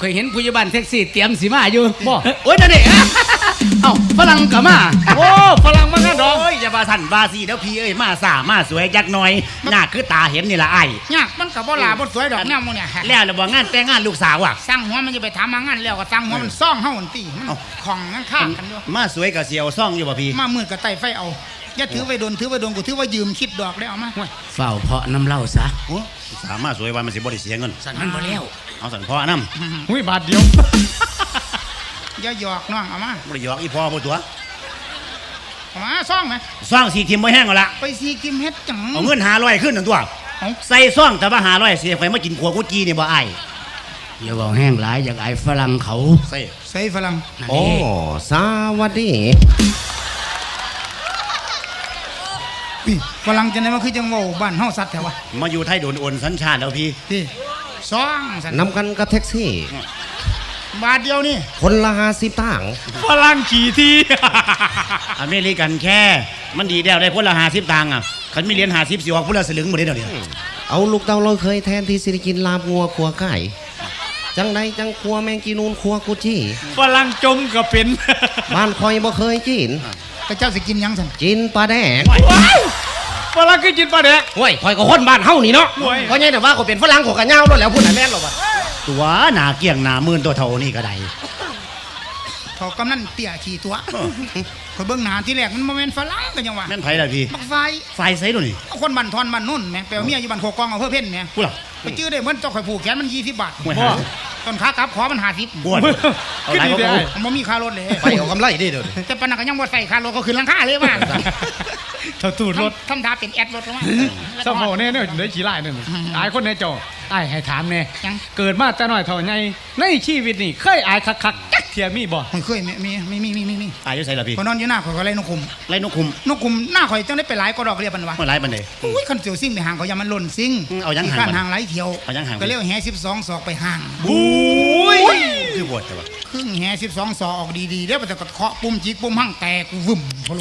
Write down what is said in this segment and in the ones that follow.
เคยเห็นผู้ใหญ่บ้านแท็กซี่เตรียมสีมาอยู่บ่โอ้ยนั่นเองเอ้าฝรั่งก็มา โอ้ฝรั่งมางั้นดอกโอ้ยอย่าบาสันบาสีเด้อพี่เอ้ยมาสามาสวยจักหน่อยหน้าคือตาเห็นนี่ละไอ้ยากมันกับบ่หลาบ่สวยดอกแนวหมึงเนี่ยแล้วแล้วบ่งานแต่งงานลูกสาวอะสร้างหัวมันจะไปถามมางานแล้วก็สร้างหัวมันซ่องเฮาหันตีมันเอ้าของนั่นข้างกันอยู่มาสวยกับเสียวซ่องอยู่บ่พี่มามืดกับไต่ไฟเอา อย่าถือไว้โดนถือไว้โดนกูถือว่ายืมคิดดอกได้เอามาเฝ้าเพาะน้ำเหล้าซะโอ้สามารถสวยวันมันสิบ่ได้เสียเงินสั่นมันบ่แล้วเอาสันพ่อน้ำหุ้ยบาทเดียวอย่าหยอกน้องเอามาบ่ได้หยอกอีพ่อบ่ตัวเอามาซ่องไหมซ่องสีทิมบ่แห้งเอาละไปซีกิมเฮ็ดจังเอาเงิน500ขึ้นหนึ่งตัวเอาใส่ซ่องแต่ว่า500เสียไฟมากินขัวกุจีนี่บ่ไอ้อย่าบอกแห้งหลายอยากไอ้ฝรั่งเขาใส่ใส่ฝรั่งนั่นโอ้เองสวัสดี พี่ฝรั่งจะได้มาคือจังเว้าบ้านเฮาสัตว์แถววะมาอยู่ไทยโดนโอนสัญชาติแล้วพี่พี่ซ่องสันนำกันกับแท็กซี่ บาทเดียวนี่คนละห้าสิบตังค์ฝรั่งขี่ทีอเมริกันแค่ มันดีแล้วได้คนละ50ตังค์อะคันมีเหรียญ50สิออกพุ่นละสลึงบ่ได้เดี๋ยวนี้เอาลูกเต้าเราเคยแทนที่สิริกินลาบงัวขัวไก่จังใดจังขัวแมงกีนูนขัวกุจี้ฝรั่งจมก็เป็น บ้านคอยบ่เคยกิน แต่เจ้าสิกินหยังสันกินปลาแดกฝรั่งก็กินปลาแดกโอ้ยคอยก็คนบ้านเฮานี่เนาะโอ้ย เพราะไงแต่ว่าก็เป็นฝรั่งของกันเหย้าแล้วแหล้วพุ่นน่ะแม่นหรอวะตัวหน้าเกี้ยงหน้ามื่นตัวเท่านี่ก็ได้เขากำนันเตี้ยขี่ตัวข่อยเบิ่งหน้าที่แรกมันบ่แม่นฝรั่งกันยังวะแม่นไผล่ะพี่บักไฟไฟไซส์ตัวนี้เอาคนบันทอนบันนุ่นแหม่แปลว่าเมียอยู่บันโคกองเอาเพื่อเพ่นแหม่กูล่ะไปจื้อได้เหมือนเจ้าข่อยผูกแขนมัน20บาท ห่วยบ่หา ต้นขากลับขอมัน50บวชเอาหลายขึ้นดีก็ได้กูมันบ่มีค่ารถเลยไปเอากำไรดิเด้อแต่ปานนั้นก็ยังบ่ใส่ค่ารถก็ขึ้นหลังคาเลยว่าเท่าตูดรถทำท่าเป็นแอดรถลงมาเจ้าโมเนี่ยเนี่ยได้ขี่ไล่นั่นอายคนในจออายให้ถามเนี่ยยัง เกิดมาแต่น้อยเท่าไงในชีวิตนี่เคยอายคักๆจัก เทียมีบ่มันเคยมีมีมีมีมีมีมีอายุใส่ละพี่ข่อยนอนอยู่หน้าข่อยก็เลยนกคุมไล่นกคุมนกคุมหน้าข่อยจังได้ไปหลายก็ดอกเรียบมันวะเมื่อไรบันเดยอุ้ยคันเสียวซิ่งไปห่างเขาอย่ามันหล่นซิ่งอืมเอายังห่างข้านก่อนห่างไหลเที่ยวเอายังห่าง ก็เรียกแห่12ศอกไปห่างบุ้ยคือบวชแต่ว่าครึ่งแห่12ศอกออกดีๆเดี๋ยวมันจะกดเคาะปุ่มจิกปุ่มหั่งแตกวึ่มพะโล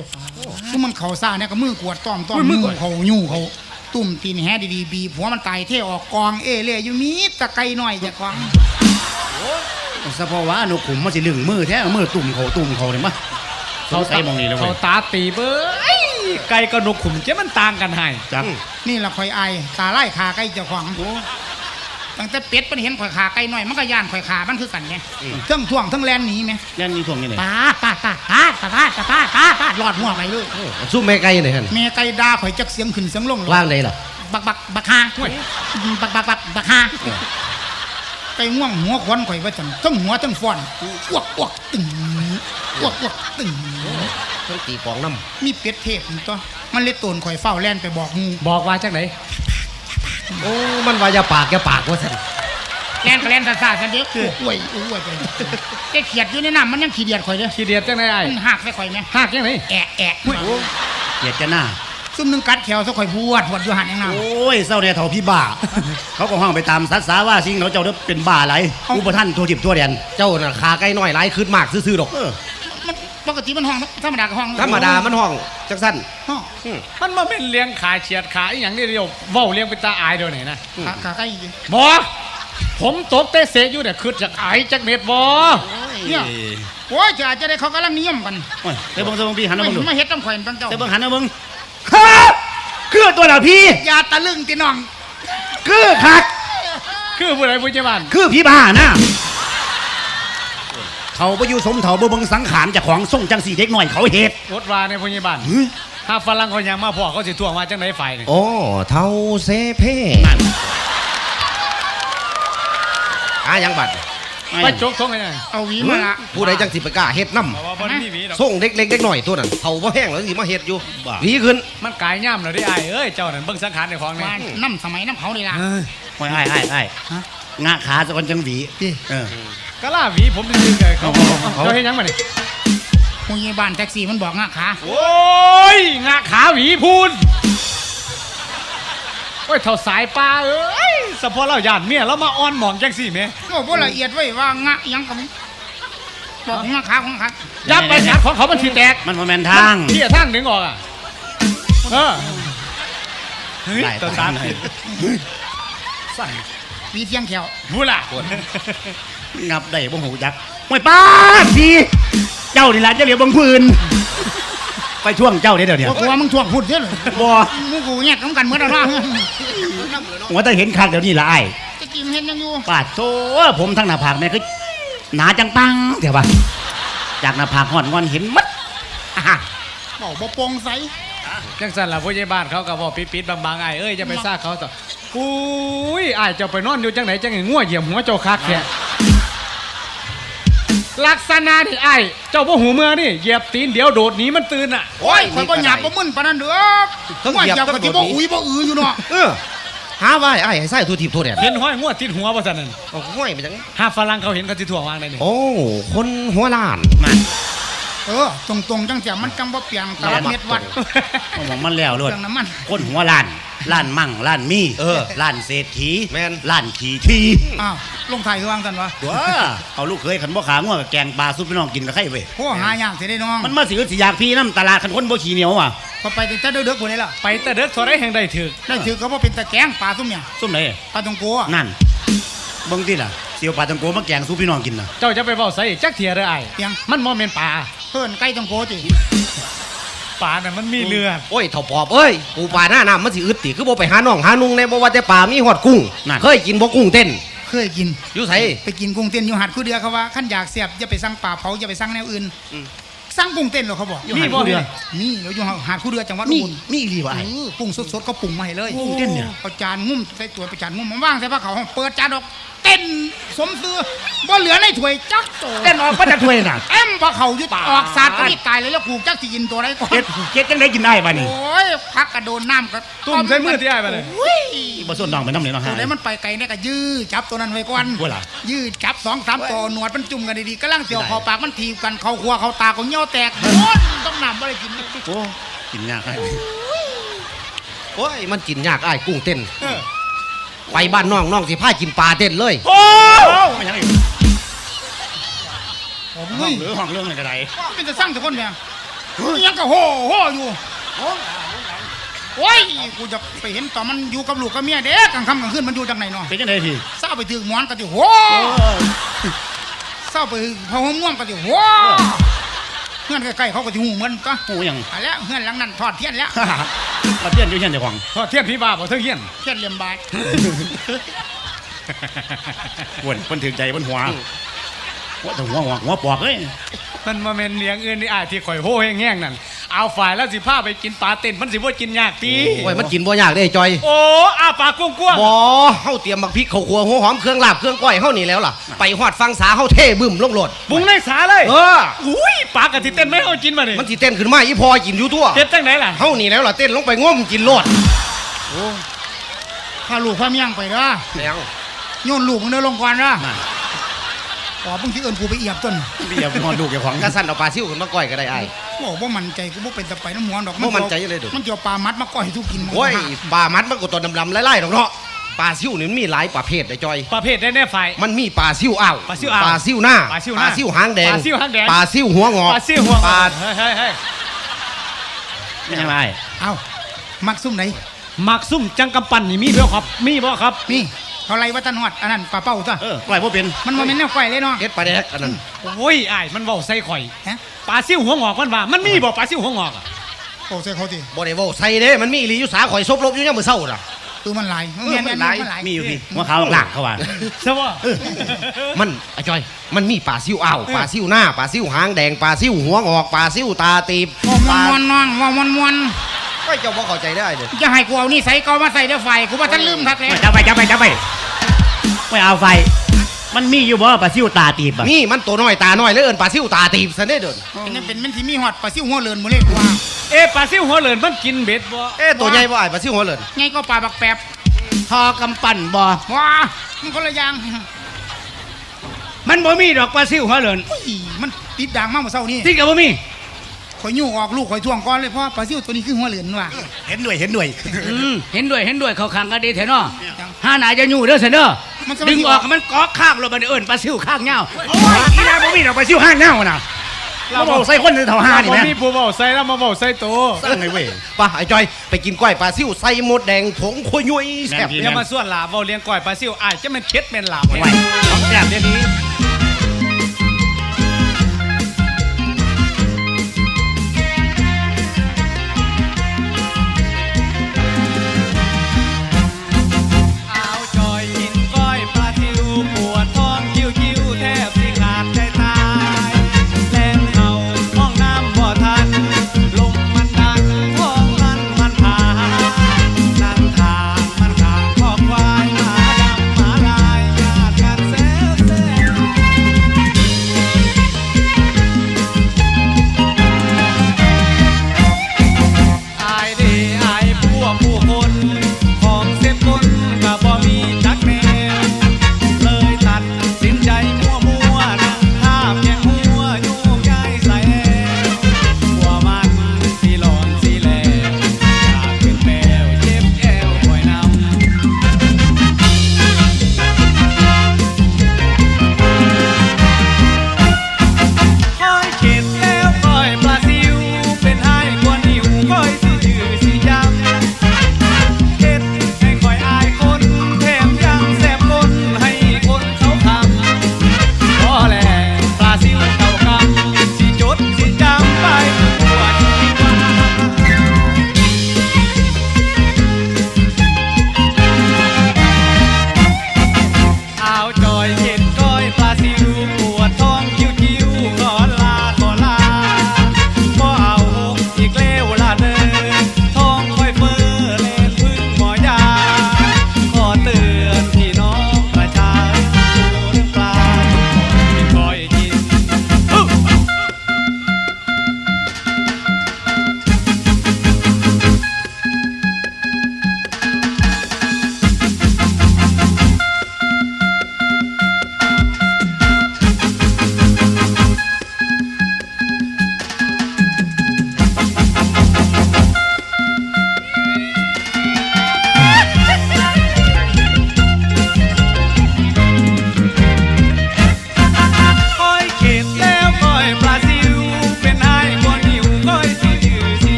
คือมันเข่าซ่าเนี่ยก็มือกวดต้อมต้อมมือเขายู่เขาตุ่มตีนแห่ดีๆบีบหัวมันไตเท่ออกกองเอเล่อยู่มีตะไกหน่อยจะกอง สะเพราะว่านกขุมมันสิลึงมือแท้เอามือตุ่มเขาตุ่มเขาเนี่ยมั้ยเขาใส่มองนี่แล้วเว้เขายตาตีเบ้ยไก่กับนกขุมเจ้มันต่างกันให้จักนี่ละข่อยอายตาไล่ขาไก่เจ้าของตั้งแต่เป็ดมันเห็นข่อยขาไก่หน่อยมันก็ย่านข่อยขามันคือกันไงเทั้งท่วงเทั้งแลนหนีไหมแล่นนี่ท่วงนี่เลยปาดปาดปาดปาดปาดปาดปาดปาดปาดหลอดหัวไปเลยสู้แม่ไก่นี่หั่นเมไก่ดาข่อยจักเสียงขึ้นเสียงลงว่างได้ล่ะบักบักบักฮาบักบักบักบักฮา ไก่ง่วงหัวควันข่อยว่าจังทั้งหัวทั้งฟอนอ้วกอ้วกตึงอ้วกอ้วกตึงเพิ่นตีกองน้ำมีเป็ดเทพนี่ตัวมันเลยตนข่อยเฝ้าแล่นไปบอกงูบอกว่าจังไหนโอ้มันว่าอย่าปากอย่าปากว่าซั่นแล่นก็แล่นซาซาซันเดียวอ้วยอ้วยไปแกเขียดอยู่ในน้ำมันยังขี้เดียดข่อยเด้อขี้เดียดจังไหนไอ้ายมันหักใส่ข่อยไหมหักจังไหนแอะแอะเกลียดจะหน้า ซุ่มหนึงกัดแขวซะข่อยพวดพวดอยู่หันยังน้ำโอ้ยเศร้าเนี่ยเท่าพี่บ้า เขาก็ห้องไปตามสัตว์สาว่าสิ่งเขาเจ้าเด้อเป็นบ้าอะไรอุปท่านตัวจิบตัวแดนเจ้าน่ะขาไก่น้อยหลายขึ้นมากซื่อๆดอก เออมันปกติมันห้องธรรมดาก็ห้องธรรมดามันห้องจังซั่นห้องมันมาเป็นเลี้ยงขาเฉียดขาอีหยังนี่เดียวเว้าเลี้ยงเป็นตาอายเดี๋ยวไหนนะขาขาไก่บอผมตกเตะเสยอยู่เนี่ยคือจากไอายจากเม็ดบอเนี่ยโอ้ยจะจะได้เขากำลังนิยมกันโอ้ยเดี๋ยวเบิ่งเดี๋ยวเบิ่งพี่หันมาไม่เบิ่งดูมาเฮ็ดต้องข่อยตั้งเจ้าเดี๋ยวเบิ่งหันมาเบิ่งฮ่า คือตัวละพี่ อย่าตะลึงตีน้อง คือคัก คือผู้ใดผู้ใหญ่บ้านคือพี่บ้านะเขาไปอยู่สมเถาบ่เบิ่งสังขารเจากของส่งจังสีเด็กหน่อยเขาเหตุรถวาในผู้ใหญ่บ้านถ้าฝรั่งเขายังมาพ่อเขาสิทวงมาจังไหนไฟเนี่ยโอ้เท่าเซเพ่นั่นอายังบัด ไปจกทงไงเนี่ยเอาหวีมาละผู้ใดจังสิไปกล้าเฮ็ดน้บอกว่าบนมีหวีดอกำส่งเด็กเล็กเด็กหน่อยตัวนั้นเท่าบ่แห้งแล้วสิมาเฮ็ดอยู่บ้าหวีขึ้นมันกายย่ำเลยดิไอายเอ้ยเจ้านั่นเบิ่งสังขารในของเนี่ยว่าน้ำสมัยน้ำเขาเลยล่ะ เอ้ยโอ้ยไอ้ไอ้ไอ้ฮะงะขาสะกอนจังหวีดิเออก็ล่าหวีผมดึงๆเลยเขาเอาเจ้าเห็นยังมาเนี่ยผู้ใหญ่บ้านแท็กซี่มันบอกงะขาโอ้ยงาขาหวีพูนโอ้ยเท่าสายปลาเอ้ย สะพอเราหยาดเมียแล้วมาอ้อนหมองจังสี่เมโอ้บ่ละเอียดไว้ว่างะยังกับบอกงะขาของขายับไปสัตว์ของเขามันสิแตกมันบ่แม่นทางที่ทางดึงออกอะเออเฮ้ยได้ตัวตามได้สั่นวีเทียงแขวบูล่ะงับได้บ่หูจักไม่ป้าทีเจ้านี่ล่ะจะเหลียวเบังพื้น ไปช่วงเจ้าเด้อเดี๋ยวเนี้ว่ากูว่ามึงช่วงพูดเยอะเลยบ่มึงกูแยกน้ำกันเหมือนกันว่าหัวแต่เห็นคักเดี๋ยวนี้ละไอ้ายจะกินเห็นยังอยู่ปาดโซผมทั้งหน้าผากแม่คือหนาจังปังเดี๋ยวว่าจากหน้าผากหอนงอนเห็นหมัดอะบอกบ่โปร่งใสจังสันล่ะผู้ใหญ่บ้านเขาก็บอกปิดๆบางๆไอ้ายเอ้ยจะไปซ่าเขาต่ออุ้ยไอ้ายเจ้าไปนอนอยู่จังไหนจังไงง่วเหยี่ยมหัวเจ้าคักแค่ ลักษณะนี่ไอ้ายเจ้าพ่หูเมืองนี่เหยียบตีนเดี๋ยวโดดหนีมันตื่นอะ โอ้ยคนก็หยาบบ่มึนปานนั้นเด้อต้องว่าเหยียบเจ้าต้ก็องที่โดบ่ดหนีอุ้ยบ่อืออยู่เนาะเออหาไว้ไอ้ให้ใส่ทั่วทิพย์ทั่วแดนเห็นห้อยง่วติดหัวป่ะสันนั่นโอ้ห้วยไปจังหาฝรั่งเขาเห็นเขาจะถ่วงวางได้นี่โอ้คนหัวล้านมาเออตรงๆจังแต่มันจังบ่เปียงตลับเม็ดวัดเอาหมองมันแล้วโลดเรื่องน้ำมันคนหัวล้านล้านมั่งล้านมีเออล้านเศรษฐีแม่น ล้านขี่ทีอ้าว ลงไทยคือวางซั่นวะว้าเอาลูกเคยขันบ่ขาง่วงกับแกงปลาซุปพี่น้องกินกับไข่เว้ยโอ้หายากสิได้น้อง มันมาสิสิอยากพี่น้ำตลาดคันคนบ่ขี้เหนียวอะพอไปแต่เด้อๆพุ่นนี่ล่ะไปแต่เด็กทอได้แห่งใดถือได้ถือก็บ่เป็นตะแกรงปลาซุ่มเนี่ยซุ่มไหนปลาตงโกอะนั่นเบิ่งติล่ะเสียวปลาตังโกมาแกงซุปพี่น้องกินน่ะเจ้าจะไปเบาใส่จักเทียเด้อไอ้ายเปียงมันมอมเป็นป่าเพิ่นไก่ตงโกติป่าน่ะมันมีเรือโอ้ยเถ่าปอบเอ้ยปูปลาหน้าน้ำมันสิอึดติคือบ่ไปหาน้องหานุ่งในบ่ว่าแต่ป่ามีหอดกุ้งนั่นเคยกินบ่กุ้งเต้น เคยกินอยู่ไสไปกินกุ้งเต้นอยู่หัดคู่เดือเขาว่าขั้นอยากเสียบอย่าไปสั่งปลาเผาอย่าไปสั่งแนวอื่นอืมสั่งกุ้งเต้นเหรอเขาบอกอยู่หันผู้เดือนี่เราอยู่หาดคู่เดือจังหวัดมีอุบลมีอีหลีวะเอไอ้อกุ้งสดๆก็ปรุงมาให้เลยกุ้งเต้นเนี่ยเอาจานงุ้มใส่ตัวไปจานงุ้มมาว่างใส่ผ้าขาวห้องเปิดจานออกเต้นสมซื้อบ่เหลือในถ้วยจักโตเต้นออกมาจากถ้วยน่ะแอมผ้าเขาวยึดออกสาดก็นี่ตายเลยแล้วกูจักสิกินตัวไหนก่อนเฮ็ดเฮ็ดจังได๋กินได้บัดนี้โอ้ยพักกระโดนน้ำก็ตุ่มใส่มือที่ไอ้ายไปเลยอุ้ยบ่ส่วนน้องไปน้ำเลยเนาะตัวฮะไหนมันไปไกลเนี่ยก็ยื้อจับตัวนั้นไว้ก่อนว่าล่ะยืดจับสองสามตัวหนวดมันจุ่มกันดีๆกำลังเสียวคอปากมันถีบกันเข้าครัวเข้าตาก็เงี้ยวแตกโอ้ยต้องนำอะไรกินโอ้กินยากไอ้โอ้ยมันกินยากอ้ายกุ้งเต้น ไปบ้านน้องน้องสิพากินปลาเต้นเลยโอ้ไม่ยังอีกโอ้ห้องยหรือห้องเรื่องอะไรก็ได้เป็นจะสร้างแต่คนเนี่ยยังก็โห่โห่อยู่โอ้ยกูจะไปเห็นตอนมันอยู่กับลูกกับเมียเด็กกลางค่ำกลางคืนมันอยู่จากไหนเนาะเป็นจังไดพี่เศร้าไปถึงหมอนก็จะโห่เศร้าไปพอหัวม่วงก็จะโห่เงื่อนใกล้ๆเขาก็จะหูเหมือนตัวโอ้ยังอะแล้วเงื่อนหลังนั้นทอดเทียนแล้ว มาเตี้ยนอยู่เช่นเจ้าของพอเทียบพี่บ้าบ่เทิงเฮียนเทียนเหลี่ยมบายวนเพิ่นถึงใจเพิ่นหัวว่าแต่หัวหัวหัวปอกเอ้ยมันมาเมนเลี้ยงอื่นนี่อ้ายที่ข่อยโห่แห้งๆนั่น เอาฝ่ายแล้วสิพาไปกินปลาเต้นมันสิบ่กินยากตีโอ้ยมันกินบ่ยากเด้จอยโอ้อาปากกว้างๆบ่เฮาเตรียมบักพริกข้าวคั่วหัวหอมเครื่องลาบเครื่องก้อยเฮานี่แล้วล่ะไปฮอดฟังสาเฮาเท่บึ้มลงโหลดปรุงในสาเลยเอออุ้ยปลากะทิเต้นไม่เอากินมาดิมันสิเต้นขึ้นมาอีพอกินอยู่ตัวเฮ็ดจังไหนล่ะเฮานี่แล้วล่ะเต้นลงไปง่มกินโลดพาลูกพาเมียงไปเด้อแล้วโยนลูกมึงเดินลงก่อนเด้อนั่นขอเพิ่งที่เอิญกูไปเอียบต้นเรียบงอนลูกเจ้าของกระสั่นเอาปลาซิ่วขึ้นมาก้อยก็ได้อ้าย บอกว่ามันใจกูบ่เป็นตะไปน้ำหมอนดอกบ่มั่นใจเลยเด้อ มันเกี่ยวปลามัดมาก่อยให้ทุกกินโอ้ยปลามันมันก็ตัวดำๆไล่ๆดอกเนาะปลาซิ่วนี่มันมีหลายประเภทเด้อจอย ประเภทได้แน่ฝ่ายมันมีปลาซิ่วอ้าวปลาซิ่วอ้าวปลาซิ่วหน้าปลาซิ่วหน้าหางแดงปลาซิ่วหางแดง ปลาซิ่วหัวงอกปลาซิ่วหัวปลาเฮ้ยเฮ้ยเฮ้ยไม่ใช่ไรเอามักซุ่มไหนหมักซุ่มจังกำปั้นนี่มีบ่ครับ มีบ่ครับ นี่ เขาไล่วัดตันหอดอันนั้นปลาเป้าซะเออปล่อยบ่เป็นมันมาเป็นแนวก่อยเลยเนาะเฮ็ดปลาแดกอันนั้นโอ้ยอ้ายมันเว้าใส่ข่อยฮะปลาซิ่วหัวงอกมันว่ามันมีบ่ปลาซิ่วหัวงอกอะโอ้ใส่เขาสิบ่ได้เว้าใส่เด้มันมีอีหลีอยู่สาข่อยซบลบอยู่ยามมื้อเช้าน่ะคือมันหลายเออมันหลายมันหลายมีอยู่พี่หัวขาวหลักเขาว่าใช่บ่มันไอ้จอย มันมีปลาซิ่วอ้าวปลาซิ่วหน้าปลาซิ่วหางแดงปลาซิ่วหัวงอกปลาซิ่วตาตีบว่ามวนมวนน้องว่ามวนมวนก็เจ้าบ่เข้าใจได้เด้อจะให้กูเอานี่ใส่ก็มาใส่เดี๋ยวไฟกูว่าท่านลืมทักเลยจับไปจับไปจับไป ไม่เอาไฟ มันมีอยู่บ่ปลาซิวตาตีบอะนี่มันตัวน้อยตาน้อยแล้วเอิ้นปลาซิ่วตาตีบซะเด้อเด้อเป็นนั่นเป็นมันที่มีหอดปลาซิ่วหัวเลินหมดเลยกูว่าเอ๊ะปลาซิ่วหัวเหลินมันกินเบ็ดบ่เอ๊ะตัวใหญ่บ่อ้ายปลาซิ่วหัวเหลินไงก็ปลาบักแปบพอกำปั้นบ่ว้ามันคนละอย่างมันบ่มีดอกปลาซิวหัวเหลินอุ้ยมันติดด่างมากเมื่อเช้านี้ที่ก็บ่มี ข่อยยู่ออกลูกข่อยท่วงก่อนเลยเพราะปลาซิ่วตัวนี้คือหัวเลินว่ะเห็นด้วยเห็นด้วย อืมเห็นด้วยเห็นด้วยเขาขังกันดีแท้เนาะห้าหนาจะอยู่เด้อเสนเด้อมันจะไม่ดึงออกให้มันกอกข้างรถบัดนี้เอิ้นปลาซิวข้างเหย้าโอ้ยอีนาบ่มีดอกปลาซิวข้างเหย้าน่ะเราบอกใส่คนเท่าห้านี่บ่แม่มีผู้เว้าใส่แล้วมาเว้าใส่ตัวสร้างไงเว้ยไป่ะไอ้จอยไปกินก้อยปลาซิ่วใส่หมดแดงผงโคยุยแซ่บแม่นพี่อย่ามาส่วนหลาเว้าเลี้ยงก้อยปลาซิ่วอ้ายจะมันเค็ดเป็นหลาบไหวของแซ่บเดี๋ยวนี้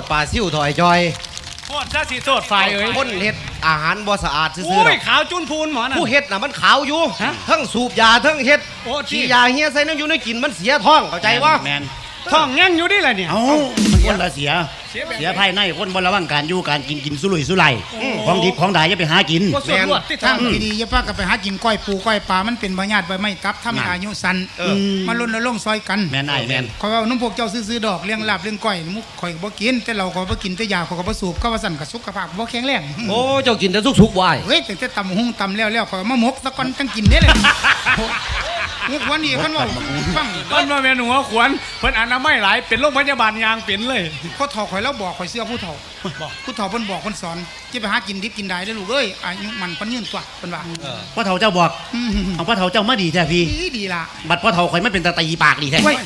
ษปลาซิ่วถอยจอยโคตรซะสิโทษฝ่ายเอ้ยคนเฮ็ดอาหารบ่สะอาดซื่อโอ้ๆดยอกขาวจุนพูนหมอนั่นผู้เฮ็ดน่ะมันขาวอยู่ฮะทั้งสูบยาทั้งเฮ็ดโอ้ที่ ขี้ยาเฮียใส่น้ำอยู่ในกินมันเสียท้องเข้าใจว่าแมนท้องยังอยู่ดิล่ะเนี่ย เอ้ามัน คนละเสียเสียแบบเสียภายในคนบนระวังการอยู่การกินกินสุรุ่ยสุร่ายของดิบของดายอย่าไปหากินบ่ส่วนรวดที่ทาทางงที่ดีอย่าพากันไปหากินก้อยปูก้อยปลามันเป็นบาญาติใบไม้ตับทำให้อายุสั้นเออมาลุ้นละลงซอยกันแมนไอ้แมนขอยว่าน้องพวกเจ้าซื้อๆดอกเลี้ยงลาบเลี้ยงก้อยมุกข่อยก็บ่กินแต่เราก็บ่กินแต่ยาข่อยก็บ่สูบก็ว่าสั่นกับสุขภาพบ่แข็งแรงโอ้เจ้ากินแต่สุกๆวายเฮ้ยแต่แต่ตำหุงตำแล้วแล้วข่อยเอามาหมกซะก่อนจังกินเด้เลย มุกวันนี้คันว่าฟังเพิ่นมาเมนหัวขวนเพิ่นอนามัยหลายเป็นโรงพยาบาลยางเป็นเลยพ่อเฒ่าข่อยแล้วบอกข่อยเสื้อผู้เฒ่าผู้เฒ่าเพิ่นบอกเพิ่นสอนจะไปหากินดิบกินได้เด้อลูกเอ้ยอายุมันเพิ่นยืนตัวเพิ่นว่าพ่อเฒ่าเจ้าบอกมเอาพ่อเฒ่าเจ้ามาดีแท้พี่ดีดีล่ะบัดพ่อเฒ่าข่อยไม่เป็นตาตีปากดีแท้ เว้ย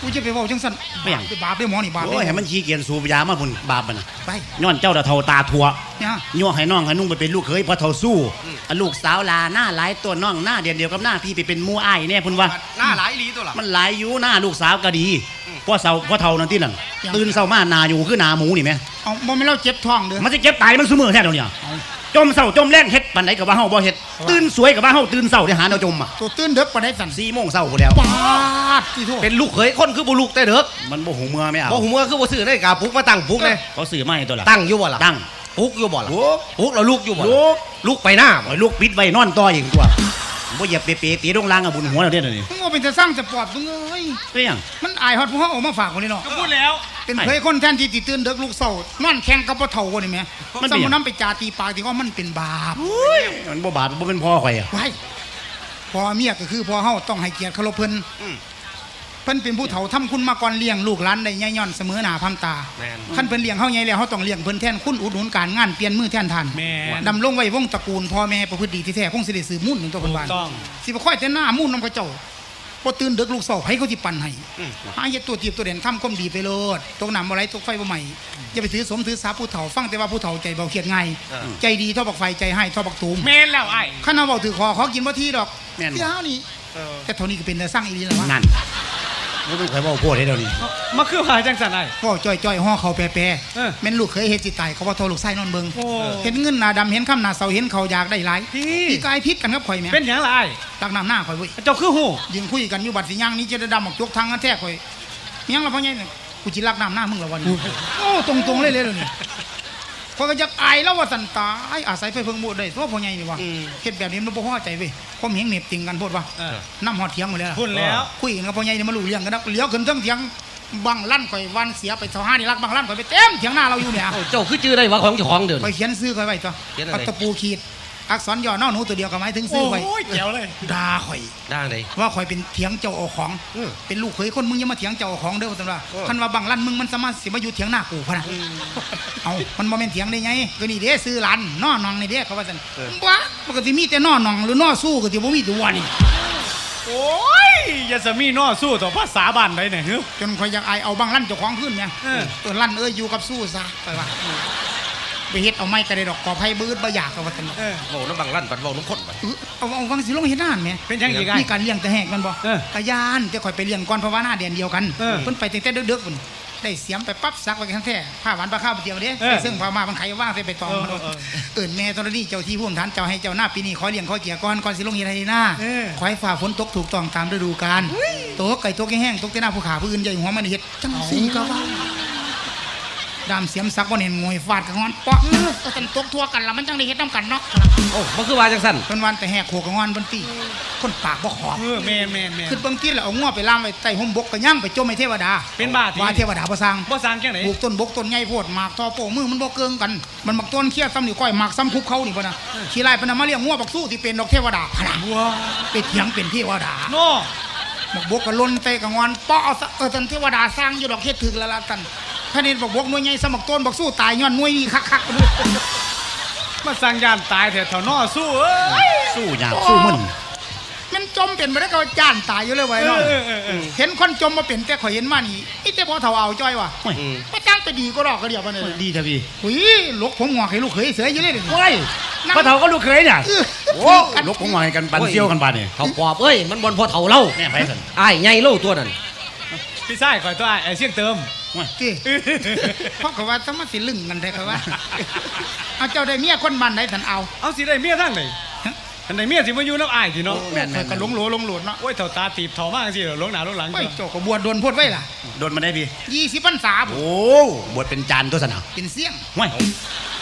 กูจะไปเว้าจังซั่นไม่หยัง บาปเด้อหมอนี่บาปโอ้ยให้มันขี้เกียจสูบยามาพุ่นบาปมันน่ะไปย้อนเจ้าตะเฒ่าตาทัวเนี่ยย่อให้น้องให้นุ่งไปเป็นลูกเขยพ่อเฒ่าสู้อันลูกสาวลาหน้าหลายตัวน้องหน้าเดียวเดียวกับหน้าพี่ไปเป็นหมู่อ้ายแน่พุ่นว่า หน้าหลายลีตัวล่ะ มันหลายอยู่หน้าลูกสาวก็ดีพ่อเสาพ่อเฒ่านั่นที่นั่นตื่นเช้ามาหนาอยู่คือหนาหมูนี่แม่เอาบ่แม่นเราเจ็บท้องเด้อมันจะเจ็บตายมันซุมือแท้เดี๋ยวนี้จมเศร้าจมแรงเฮ็ด ปานไหนกับว่าเฮาบ่เฮ็ดตื่นสวยกับว่าเฮาตื่นเศร้าได้หาแนวจมอะตัวตื่นเด็กปานใดสั่น4โมงเช้าพุ่นแล้วปาดที่โทษเป็นลูกเขยคนคือบ่ลูกแต่เด็กมันบ่หูเมื่อไม่เอาบ่หูเมื่อคือบ่ซื้อนาฬิกาปลุกมาตั้งปลุกเลยเขาซื้อมาให้ตัวละตั้งอยู่บ่ล่ะตั้งปลุกอยู่บ่ล่ะโอ้ปลุกแล้วลูกอยู่บ่ลูล่ะกลูกไปหน้าบ่โอ้ยลูกปิดไว้นอนต่ออีกตัว บ่เหยียบเปๆตีลงล่างอะบุญหัวแล้วเด้อนี่มึงว่าเป็นจะสร้างจะปอดมึงเอ้ยเป็นหยังมันอายฮอดผู้เฮาเอามาฝากคนนี้เนาะก็พูดแล้ว เป็นเคยคนแทนที่ติตื่นเด็กลูกเศร้านอนแข่งกับพ่อเฒ่าคนนี่แหม่สมมุตินำไปจาตีปากที่ว่ามันเป็นบาปมันบ่บาปบ่เป็นพ่อข่อยอะไว้พ่อเมียก็คือพ่อเฮาต้องให้เกียรติเคารพเพิ่นเพิ่นเป็นผู้เฒ่าทำคุณมาก่อนเลี้ยงลูกหลานได้ย่ย่อนเสมอหน้าพามตาแม่นคันเพิ่นเลี้ยงเฮาใหญ่แล้วเฮาต้องเลี้ยงเพิ่นแทนคุณอุดหนุนการงานเปลี่ยนมือแทนท่านแม่น ดำรงไว้วงตระกูลพ่อแม่ประพฤติดีที่แท้คงสิได้สืบมุ่นถึงตัวเพิ่นว่าถูกต้อง สิบ่ค่อยแต่หน้ามุ่นนำเขาเจ้าบ่ตื่นดึกลูกเสาให้เขาสิปั่นให้หาเฮ็ดตัวจีบตัวเด่นทำความดีไปโลดตกน้ำบ่ไหลตกไฟบ่ไหม้อย่าไปถือสมถือสาผู้เฒ่าฟังแต่ว่าผู้เฒ่าใจเบาเครียดง่ายใจดีเท่าบักไฟใจให้เท่าบักตูมเมนแล้วไอ้คันเอาเว้าถือคอขอกินบ่ทีดอกแม่นที่เฮานี่แต่เท่านี้ก็เป็นแต่สร้างอีหลีแล้ววะนั่น บ่เป็นข่อยเว้าโพดให้เดี๋ยวนี้มาคือหาจังสันไอ้พ่อจ้อยๆห่อเขาแปรเออๆแม่นลูกเคยเฮ็ดสิตายเขาว่าโทรลูกไส้นอนเบิ่งโอ้เห็นเงินหน้าดำเห็นค่ำหน้าเสาเห็นเขาอยากได้หลายพี่พี่กายพิษกันกับข่อยแหม่เป็นหยังล่ะไอ้ตักน้ำหน้าข่อยเว้ยเจ้าคือหูยิงคุยกันอยู่บัดสิย่างนี้จะได้ดำออกจกทางกันแท้ข่อยเมียงละพ่อใหญ่เนี่ยกูจิรักน้ำหน้ามึงละวันนี้โอ้ตรงๆเลยเลยเลยวนี่ พอยก็อยากอายแล้วว่าสันตายอาศัยไฟเพิ่งบูดได้ตัวพ่อใหญ่นี่วะเฮ็ดแบบนี้มันบ่พอใจเว้ยผมเห็นเหน็บติงกันโพดว่าเออน้ำหอดเถียงหมดแล้วล่ะพูดแล้ว คุยกันกับพ่อใหญ่นี่มารู้เรื่องกันนะเลี้ยวขึ้นเทิงเถียงบังลั่นข่อยวันเสียไปเท่าห้านี่รักบังลั่นข่อยไปเต็มเถียงหน้าเราอยู่เนี่ย เอ้าเจ้าคือชื่อได้ว่าของเจ้าของเดิน ข่อยเขียนซื้อข่อยไว้ตัวเขียนอะไร เอาตะปูขีด อักษรย่อนอหนูตัวเดียวก็หมายถึงซื้อไว้โอ้ยแจ๋วเลย ด่าข่อย ด่างไดว่าข่อยเป็นเถียงเจ้าเอาของอืมเป็นลูกเขยคนมึงอยังมาเถียงเจ้าเอาของเด้อว่าซั่นว่าเออ คันว่าบังลั่นมึงมันสามารถสิมาอยู่เถียงหน้ากูพะนะเอามันบ่แม่นเถียงได้ไงก็นี่เด้ซื้อหลานน้อนองนี่เด้เขาว่าซั่นบ้ามันก็สิมีแต่น้อนองหรือน้อสู้ก็สิบ่มีตัวนี่ โอ้ยอยาสมีนอสู้ต่อภาษาบ้านได้เนี่ยเฮ้ยจนข่อยอยากอายเอาบังลั่นเจ้าของขึ้นแม่เออตัวลั่นเอ้ยอยู่กับสู้ซะไปว่า ไปเฮ็ดเอาไม้ก็ได้ดอกกอไผ่บืดบ่อยากก็ว่าซั่นเออเว้าน้ำบังลั่นปัดเว้าน้ำคนบัด เออเอาเอาวังสิลงเฮ็ดนานแหม่เป็นหยังอีกไงมีการเลี้ยงแต่แหกมันบ่เออกะยานแต่ข่อยไปเลี้ยงก่อนเพราะว่าหน้าเดือนเดียวกันเออเพิ่นไปตั้งแต่ดึกๆพุ่นได้เสียมไปปั๊บซักไว้ทั้งแท้ผ้าหวานปลาข้าวไปเดียวเด้เออไปซึ่งพามาบางไข่ว่างใส่ไปตองมันเออเออเอิ้นแม่ตอนนี้เจ้าที่ผู้ฐานเจ้าให้เจ้าหน้าปีนี้ขอเลี้ยงขอเกียร์ก่อนก่อนสิลงเฮ็ดให้หน้าเออ ขอให้ฝ่าฝนตกถูกต้องตามฤดูกาลตกไก่ตกแห้งๆตกแต่หน้าผู้ขาผู้อื่นใหญ่หัวมันเฮ็ดจังซี่ก็ว่า ดามเสียมซักบ่เห็นงวยฟาดกับงอนเปาะก็จังตกทั่วกันละมันจังได้เฮ็ดนํกันเนาะโอ้มันคือว่าจังซั่นเพิ่นวันแต่แหกโขกกับงอนเพิ่นตีคนปากบ่ขอบเออแมนแมนแมนขึ้นเบิ่งที่แล้วเอาง้อไปล่ามไว้ใต้ห่มบกก็ย่างไปจมให้เทวดา เป็นบ้าที่ว่าเทวดาบ่สร้างบ่สร้างจังไหนปลูกต้นบกต้นใหญ่โพดหมากทอโป้มือมันบ่เกิงกัน มันมักต้นเคี้ยซ้ำนี่ก้อยหมากซ้ำคุกเขานี่บ่นะขี้ไล่เพิ่นเอามาเลี้ยงงัวบักสู้ที่เป็นดอกเทวดาพะนะว้าไปเถียงเป็นเทวดาโน่บักบกก็ล้นเตะกับงอนเปาะเอาซะเออท่านเทวดาสร้างอยู่ดอกเฮ็ดถึกแล้วล่ะท่าน ท่านนี่บักบกหน่วยใหญ่สมักต้นบักสู้ตายย้อนหน่วยนี้คักๆมาสร้างยานตายแถวแถวนอสู้เอ้ยสู้ยากสู้มึนมันจมเป็นบ่ได้ก็ว่าจ้านตายอยู่เลยไว้เนาะเออเออเออเห็นคนจมมาเป็นแต่ข่อยเห็นมานี่นี่แต่พอเฒ่าเอาจ้อยว่ะโอ้ยอืมไม่ตั้งไปดีก็ดอกก็เดียวกันเลยดีจ้ะพี่หุยลกผมงอกให้ลูกเขยเสืออยู่เลยเดี๋ยวนี้โอ้ยพ่อเฒ่าก็ลูกเคยเนี่ยเออโอ้ลูกของหน่อยกันปันเซี่ยวกันบาดนี่เขาปอบเอ้ยมันบ่นพอเฒ่าเล่าแม่ไปสั่นอ้ายใหญ่เล่าตัวนั้นพี่ชายคอยตัวไอ้ไอ้เสียงเติม ที่เพราะเขาว่าสมาสิลึงกันได้เขาว่าเอาเจ้าได้เมียคนบ้านไหนสันเอา เอาสิได้เมียทางไหนอันไหนเมียสิมาอยู่น้ำอ้ายสิเนาะแม่นข่อยก็หลงโหลหลงโหลดเนาะโอ้ยเท่าตาตีบเท่ามากสิหลงหนาหลงหลังไอ้ยเจ้าก็บวชโดนโพดไว้ล่ะโดนมาได้พี่ ยี่สิบพรรษาบุโอ้บวชเป็นจานตัวสนามเป็นเสี่ยงห่วย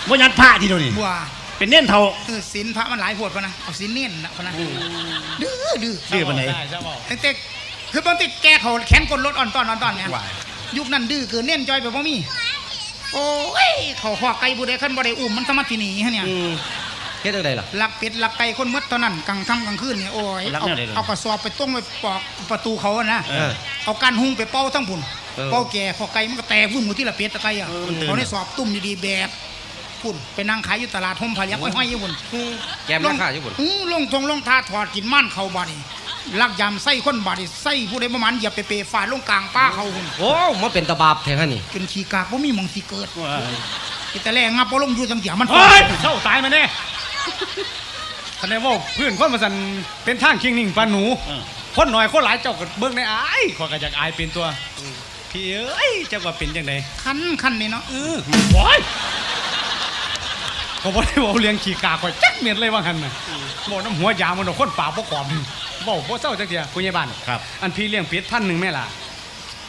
บ่ยัดผ้าทีเดียวนี่บัวเป็นเน่นเท่า เออศีลพระมันหลายโพดพะนะเอาศีลเน้นนะพะนะดื้อดื้อดื้อปานไหนได้ใช่เปล่าตั้งแต่คือบางทีแกเขาแขนกลรถอ่อนตอนอ่อนตอนไงว่ายุ คนั้นดื้อเกินเน้นจอยไปบ่มี โอ้ยเขาขอไก่บุได้ขันบ่ได้อุ้มมันสมัติหนีฮะเนี่ยอืมเฮ็ดจังไดล่ะ ลักเป็ดลักไก่คนหมดตอนนั้นกลางค่ำกลางคืนเนี่ยโอ้ยลักเอาแนวใดเลยเอากระสอบไปต้มไปปอกประตูเขาอะนะเออเอาการหุงไปเป่าทั้งพุ่นเออเป่าแก่พอไก่มันก็แตกวุ่นหมดที่ละเป็ดตะไก่อะเออมันตื่น เขาได้สอบตุ้มดีๆแบบพุ่นไปนั่งขายอยู่ตลาดห่มพายักห้อยๆอยู่พุ่น แกมราคาอยู่พุ่นอื้อลงทงลงทาถอดกินม่านเขาบาดนี ลักยำไส้คนบาดนีไส้ผู้ใดประมาณเหยียบไปเปฟาดลงกลางป้าเขาพุ่นโอ้มาเป็นตะบาบแท้ฮะนี่จนขี้กากบ่มีหมองสิเกิดว่าแต่แรงงับบ่ลงอยู่จังเสียมันเฮ้ยเท่าตายมาแน่คะแนนว่าเพื่อนคนมาสันเป็นทางคิงนิ่งปานหนูเออคนหน่อยคนหลายเจ้าก็เบิ่งในอายขอยก็อยากอายเป็นตัวพี่เอ้ยเจ้าว่าเป็นจังไดคันคันนี่เนาะเออโว้ยเขาบ่ได้บอกเลี้ยงขี้กาข่อยจักเม็ดเลยว่าหั่นน่ะบอกน้ำหัวยามันเอาคนป่าบ่กรอบนี่ บอกบ่เศร้าจักเที่ยผู้ใหญ่บ้านครับ อันพี่เลี้ยงเป็ดพันหนึ่งแม่ล่ะ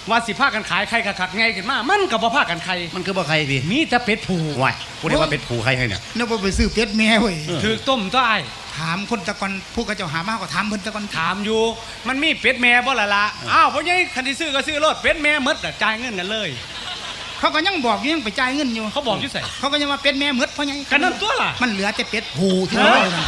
ว่าสิพากันขายไข่คักๆไงขึ้นมา มันก็บ่พากันไข่มันคือบ่ใครพี่มีแต่เป็ดผูว้ายพูดได้ว่าเป็นผูใครให้เนี่ยนึกว่าไปซื้อเป็ดแม่เว้ยถือต้มต้ายถามคนตะกอนผู้กระเจ้าหามาก็ถามเพิ่นตะกอนถามอยู่ มันมีเป็ดแม่บ่ล่ะล่ะอ้าวพ่อใหญ่คันที่ซื้อก็ซื้อรถเป็ดแม่หมดน่ะจ่ายเงินกันเลย เขาก็ยังบอกอยู่ยังไปจ่ายเงินอยู่ เขาบอกอยู่ใส่เขาก็ยังว่าเป็ดแม่หมดเพราะไงกันนั่นตัวล่ะมันเหลือแต่เป็ดหูที่เราเอานั่น